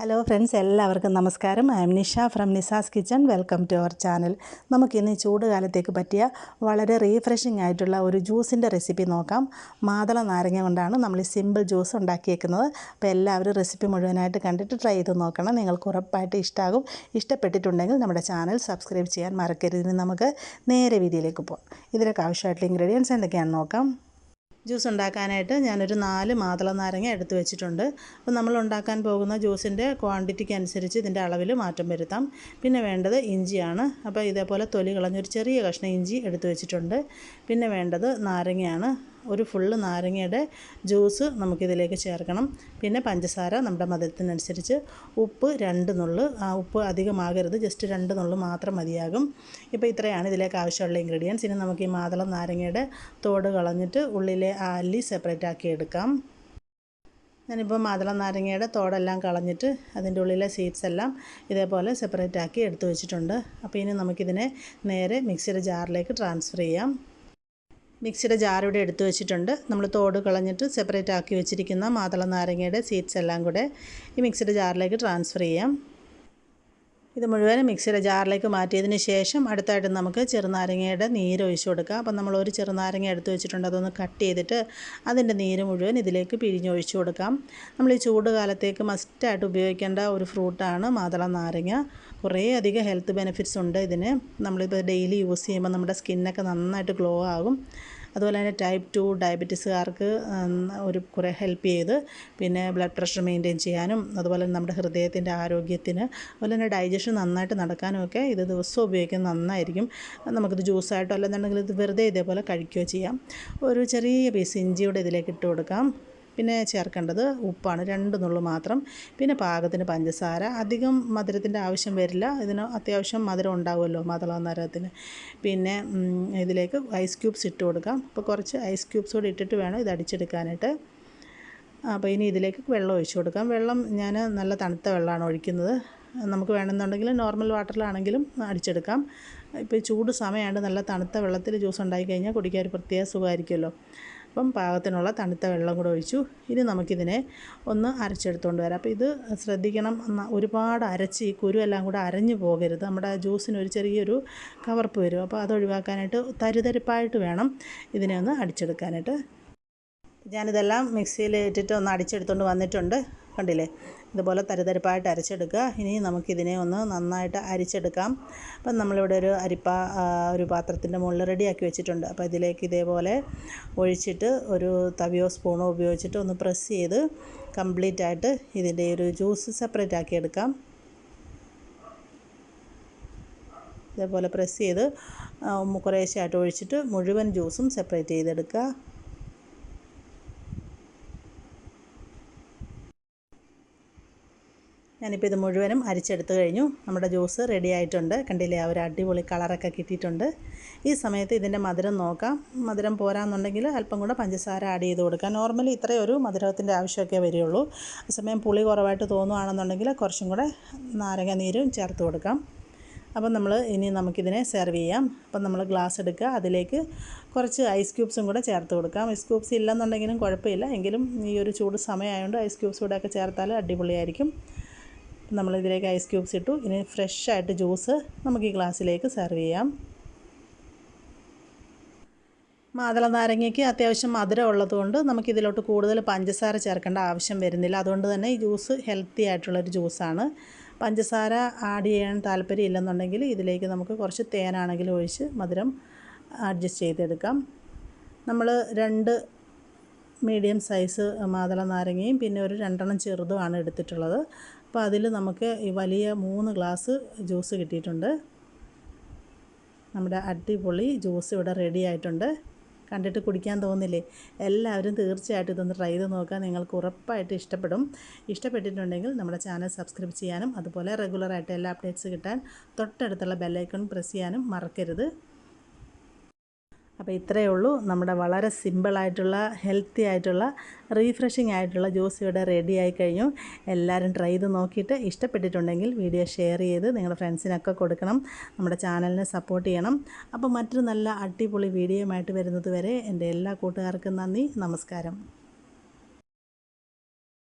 Hello friends എല്ലാവർക്കും നമസ്കാരം. I'm Nisha from Nisas kitchen welcome to our channel നമുക്കിന്ന് ചൂട് കാലത്തേക്ക് പറ്റിയ വളരെ റീഫ്രഷിംഗ് ആയിട്ടുള്ള ഒരു ജ്യൂസിന്റെ റെസിപ്പി നോക്കാം. മാതള നാരങ്ങ കൊണ്ടാണ് നമ്മൾ സിമ്പിൾ ജ്യൂസ് ഉണ്ടാക്കിയേക്കുന്നത്. അപ്പോൾ എല്ലാവരും റെസിപ്പി മുഴുവനായിട്ട് കണ്ടിട്ട് ട്രൈ ചെയ്ത് നോക്കണം. നിങ്ങൾക്ക് ഉറപ്പായിട്ട് ഇഷ്ടമാകും ഇഷ്ടപ്പെട്ടിട്ടുണ്ടെങ്കിൽ നമ്മുടെ ചാനൽ സബ്സ്ക്രൈബ് ചെയ്യാൻ മറക്കരുതിന് നമുക്ക് നേരെ വീതിയിലേക്ക് പോകാം ഇതിനൊക്കെ ആവശ്യമായിട്ടുള്ള ഇൻഗ്രീഡിയൻസ് എന്തൊക്കെയാണെന്ന് നോക്കാം. ജ്യൂസ് ഉണ്ടാക്കാനായിട്ട് ഞാനൊരു നാല് മാതള നാരങ്ങ എടുത്തു വെച്ചിട്ടുണ്ട്. അപ്പോൾ നമ്മൾ ഉണ്ടാക്കാൻ പോകുന്ന ജ്യൂസിന്റെ ക്വാണ്ടിറ്റിക്ക് അനുസരിച്ച് ഇതിന്റെ അളവിൽ മാറ്റം വരുത്താം. പിന്നെ വേണ്ടത് ഇഞ്ചിയാണ്. അപ്പോൾ ഇതേപോലെ തൊലി കളഞ്ഞൊരു ചെറിയ കഷ്ണം ഇഞ്ചി എടുത്തു വെച്ചിട്ടുണ്ട്. പിന്നെ വേണ്ടത് നാരങ്ങയാണ്. ഒരു ഫുള്ള് നാരങ്ങയുടെ ജ്യൂസ് നമുക്കിതിലേക്ക് ചേർക്കണം. പിന്നെ പഞ്ചസാര നമ്മുടെ മധുരത്തിനനുസരിച്ച് ഉപ്പ് രണ്ട് നുള്ള് ആ ഉപ്പ് അധികമാകരുത് ജസ്റ്റ് രണ്ട് നുള്ള് മാത്രം മതിയാകും. ഇപ്പോൾ ഇത്രയാണ് ഇതിലേക്ക് ആവശ്യമുള്ള ഇൻഗ്രീഡിയൻസ് ഇനി നമുക്ക് ഈ മാതളം നാരങ്ങയുടെ തോട് കളഞ്ഞിട്ട് ഉള്ളിലെ ആ അല്ലി സെപ്പറേറ്റ് ആക്കി എടുക്കാം. ഞാനിപ്പോൾ മാതളം നാരങ്ങയുടെ തോടെല്ലാം കളഞ്ഞിട്ട് അതിന്റെ ഉള്ളിലെ സീഡ്സ് എല്ലാം ഇതേപോലെ സെപ്പറേറ്റ് ആക്കി എടുത്തു വെച്ചിട്ടുണ്ട്. അപ്പോൾ ഇനി നമുക്കിതിനെ നേരെ മിക്സിയുടെ ജാറിലേക്ക് ട്രാൻസ്ഫർ ചെയ്യാം. മിക്സിയുടെ ജാർ ഇവിടെ എടുത്തു വെച്ചിട്ടുണ്ട്. നമ്മൾ തോട് കളഞ്ഞിട്ട് സെപ്പറേറ്റ് ആക്കി വെച്ചിരിക്കുന്ന മാതള നാരങ്ങയുടെ സീഡ്സ് എല്ലാം കൂടെ ഈ മിക്സിയുടെ ജാറിലേക്ക് ട്രാൻസ്ഫർ ചെയ്യാം. ഇത് മുഴുവനും മിക്സിയുടെ ജാറിലേക്ക് മാറ്റിയതിന് ശേഷം അടുത്തായിട്ട് നമുക്ക് ചെറുനാരങ്ങയുടെ നീര് ഒഴിച്ചു കൊടുക്കാം. അപ്പം നമ്മൾ ഒരു ചെറുനാരങ്ങ എടുത്ത് വെച്ചിട്ടുണ്ട്. അതൊന്ന് കട്ട് ചെയ്തിട്ട് അതിന്റെ നീര് മുഴുവൻ ഇതിലേക്ക് പിഴിഞ്ഞൊഴിച്ചു കൊടുക്കാം. നമ്മൾ ഈ ചൂട് കാലത്തേക്ക് മസ്റ്റായിട്ട് ഉപയോഗിക്കേണ്ട ഒരു ഫ്രൂട്ടാണ് മാതള നാരങ്ങ. കുറേ അധികം ഹെൽത്ത് ബെനിഫിറ്റ്സ് ഉണ്ട് ഇതിന്. നമ്മളിപ്പോൾ ഡെയിലി യൂസ് ചെയ്യുമ്പോൾ നമ്മുടെ സ്കിന്നൊക്കെ നന്നായിട്ട് ഗ്ലോ ആകും. അതുപോലെ തന്നെ ടൈപ്പ് ടു ഡയബറ്റീസുകാർക്ക് ഒരു കുറേ ഹെൽപ്പ് ചെയ്ത് പിന്നെ ബ്ലഡ് പ്രഷർ മെയിന്റെയിൻ ചെയ്യാനും അതുപോലെ നമ്മുടെ ഹൃദയത്തിന്റെ ആരോഗ്യത്തിന് അതുപോലെ തന്നെ ഡൈജഷൻ നന്നായിട്ട് നടക്കാനും ഒക്കെ ഇത് ദിവസവും ഉപയോഗിക്കുന്നത് നന്നായിരിക്കും. നമുക്കിത് ജ്യൂസായിട്ടോ അല്ലെന്നുണ്ടെങ്കിൽ ഇത് വെറുതെ ഇതേപോലെ കഴിക്കുകയോ ചെയ്യാം. ഒരു ചെറിയ പീസ് ഇഞ്ചിയുടെ ഇതിലേക്ക് ഇട്ട് കൊടുക്കാം. പിന്നെ ചേർക്കേണ്ടത് ഉപ്പാണ് രണ്ട് നുള്ളു മാത്രം. പിന്നെ പാകത്തിന് പഞ്ചസാര. അധികം മധുരത്തിന്റെ ആവശ്യം വരില്ല. ഇതിന് അത്യാവശ്യം മധുരം ഉണ്ടാവുമല്ലോ മാതള നാരകത്തിന് പിന്നെ ഇതിലേക്ക് ഐസ് ക്യൂബ്സ് ഇട്ട് കൊടുക്കാം. അപ്പോൾ കുറച്ച് ഐസ് ക്യൂബ്സ് കൂടി ഇട്ടിട്ട് വേണം ഇത് അടിച്ചെടുക്കാനായിട്ട്. അപ്പോൾ ഇനി ഇതിലേക്ക് വെള്ളം ഒഴിച്ചു കൊടുക്കാം. വെള്ളം ഞാൻ നല്ല തണുത്ത വെള്ളമാണ് ഒഴിക്കുന്നത്. നമുക്ക് വേണമെന്നുണ്ടെങ്കിൽ നോർമൽ വാട്ടറിലാണെങ്കിലും അടിച്ചെടുക്കാം. ഇപ്പോൾ ചൂട് സമയമായിട്ട് നല്ല തണുത്ത വെള്ളത്തിൽ ജ്യൂസ് ഉണ്ടാക്കി കഴിഞ്ഞാൽ കുടിക്കാൻ ഒരു പ്രത്യേക സുഖമായിരിക്കുമല്ലോ. അപ്പം പാകത്തിനുള്ള തണുത്ത വെള്ളം കൂടെ ഒഴിച്ചു. ഇനി നമുക്കിതിനെ ഒന്ന് അരച്ചെടുത്തുകൊണ്ട് വരാം. അപ്പോൾ ഇത് ശ്രദ്ധിക്കണം. ഒരുപാട് അരച്ച് ഈ കുരുവെല്ലാം കൂടെ അരഞ്ഞു പോകരുത്. നമ്മുടെ ജ്യൂസിന് ഒരു ചെറിയൊരു കവർപ്പ് വരും. അപ്പോൾ അത് ഒഴിവാക്കാനായിട്ട് തരിതരിപ്പായിട്ട് വേണം ഇതിനെ ഒന്ന് അടിച്ചെടുക്കാനായിട്ട്. ഞാനിതെല്ലാം മിക്സിയിൽ ഇട്ടിട്ട് ഒന്ന് അടിച്ചെടുത്തുകൊണ്ട് വന്നിട്ടുണ്ട്. കണ്ടില്ലേ? ഇതുപോലെ തരിതരിപ്പായിട്ട് അരച്ചെടുക്കുക. ഇനി നമുക്കിതിനെ ഒന്ന് നന്നായിട്ട് അരിച്ചെടുക്കാം. അപ്പം നമ്മളിവിടെ ഒരു അരിപ്പ ഒരു പാത്രത്തിന്റെ മുകളിൽ റെഡിയാക്കി വെച്ചിട്ടുണ്ട്. അപ്പോൾ ഇതിലേക്ക് ഇതേപോലെ ഒഴിച്ചിട്ട് ഒരു തവിയോ സ്പൂണോ ഉപയോഗിച്ചിട്ട് ഒന്ന് പ്രസ് ചെയ്ത് കംപ്ലീറ്റ് ആയിട്ട് ഇതിന്റെ ഒരു ജ്യൂസ് സെപ്പറേറ്റ് ആക്കി എടുക്കാം. ഇതേപോലെ പ്രസ് ചെയ്ത് കുറേശ്ശായിട്ട് ഒഴിച്ചിട്ട് മുഴുവൻ ജ്യൂസും സെപ്പറേറ്റ് ചെയ്തെടുക്കുക. ഞാനിപ്പോൾ ഇത് മുഴുവനും അരിച്ചെടുത്ത് കഴിഞ്ഞു. നമ്മുടെ ജ്യൂസ് റെഡി ആയിട്ടുണ്ട്. കണ്ടില്ലേ ആ ഒരു അടിപൊളി കളറൊക്കെ കിട്ടിയിട്ടുണ്ട്. ഈ സമയത്ത് ഇതിന്റെ മധുരം നോക്കാം. മധുരം പോരാന്നുണ്ടെങ്കിൽ അല്പം കൂടെ പഞ്ചസാര ആഡ് ചെയ്ത് കൊടുക്കാം. നോർമലി ഇത്രയും ഒരു മധുരത്തിന്റെ ആവശ്യമൊക്കെ വരികയുള്ളൂ സമയം പുളി കുറവായിട്ട് തോന്നുകയാണെന്നുണ്ടെങ്കിൽ കുറച്ചും കൂടെ നാരങ്ങ നീരും ചേർത്ത് കൊടുക്കാം. അപ്പം നമ്മൾ ഇനി നമുക്കിതിനെ സെർവ് ചെയ്യാം. അപ്പം നമ്മൾ ഗ്ലാസ് എടുക്കുക. അതിലേക്ക് കുറച്ച് ഐസ് ക്യൂബ്സും കൂടെ ചേർത്ത് കൊടുക്കാം. ഐസ് ക്യൂബ്സ് ഇല്ലെന്നുണ്ടെങ്കിലും കുഴപ്പമില്ല. എങ്കിലും ഈ ഒരു ചൂട് സമയമായതുകൊണ്ട് ഐസ് ക്യൂബ്സ് കൂടെയൊക്കെ ചേർത്താൽ അടിപൊളിയായിരിക്കും. നമ്മളിതിലേക്ക് ഐസ് ക്യൂബ്സ് ഇട്ടു. ഇനി ഫ്രഷ് ആയിട്ട് ജ്യൂസ് നമുക്ക് ഈ ഗ്ലാസ്സിലേക്ക് സെർവ് ചെയ്യാം. മാതള നാരങ്ങയ്ക്ക് അത്യാവശ്യം മധുരം ഉള്ളതുകൊണ്ട് നമുക്കിതിലോട്ട് കൂടുതൽ പഞ്ചസാര ചേർക്കേണ്ട ആവശ്യം വരുന്നില്ല. അതുകൊണ്ട് തന്നെ ഈ ജ്യൂസ് ഹെൽത്തി ആയിട്ടുള്ളൊരു ജ്യൂസാണ് പഞ്ചസാര ആഡ് ചെയ്യാൻ താല്പര്യം ഇല്ലെന്നുണ്ടെങ്കിൽ ഇതിലേക്ക് നമുക്ക് കുറച്ച് തേനാണെങ്കിലും ഒഴിച്ച് മധുരം അഡ്ജസ്റ്റ് ചെയ്തെടുക്കാം. നമ്മൾ രണ്ട് മീഡിയം സൈസ് മാതള നാരങ്ങയും പിന്നെ ഒരു രണ്ടെണ്ണം ചെറുതുമാണ് എടുത്തിട്ടുള്ളത്. അപ്പോൾ അതിൽ നമുക്ക് ഈ വലിയ മൂന്ന് ഗ്ലാസ് ജ്യൂസ് കിട്ടിയിട്ടുണ്ട്. നമ്മുടെ അടിപൊളി ജ്യൂസ് ഇവിടെ റെഡി ആയിട്ടുണ്ട്. കണ്ടിട്ട് കുടിക്കാൻ തോന്നില്ലേ? എല്ലാവരും തീർച്ചയായിട്ടും ഇതൊന്ന് ട്രൈ ചെയ്ത് നോക്കുക. നിങ്ങൾക്ക് ഉറപ്പായിട്ട് ഇഷ്ടപ്പെടും. ഇഷ്ടപ്പെട്ടിട്ടുണ്ടെങ്കിൽ നമ്മുടെ ചാനൽ സബ്സ്ക്രൈബ് ചെയ്യാനും അതുപോലെ റെഗുലറായിട്ട് എല്ലാ അപ്ഡേറ്റ്സ് കിട്ടാൻ തൊട്ടടുത്തുള്ള ബെല്ലൈക്കൺ പ്രസ് ചെയ്യാനും മറക്കരുത്. അപ്പോൾ ഇത്രയേ ഉള്ളൂ. നമ്മുടെ വളരെ സിമ്പിളായിട്ടുള്ള ഹെൽത്തി ആയിട്ടുള്ള റീഫ്രഷിംഗ് ആയിട്ടുള്ള ജ്യൂസ് ഇവിടെ റെഡി ആയി കഴിഞ്ഞു. എല്ലാവരും ട്രൈ ചെയ്ത് നോക്കിയിട്ട് ഇഷ്ടപ്പെട്ടിട്ടുണ്ടെങ്കിൽ വീഡിയോ ഷെയർ ചെയ്ത് നിങ്ങളുടെ ഫ്രണ്ട്സിനൊക്കെ കൊടുക്കണം. നമ്മുടെ ചാനലിനെ സപ്പോർട്ട് ചെയ്യണം. അപ്പോൾ മറ്റൊരു നല്ല അടിപൊളി വീഡിയോയുമായിട്ട് വരുന്നത് വരെ എന്റെ എല്ലാ കൂട്ടുകാർക്കും നന്ദി. നമസ്കാരം.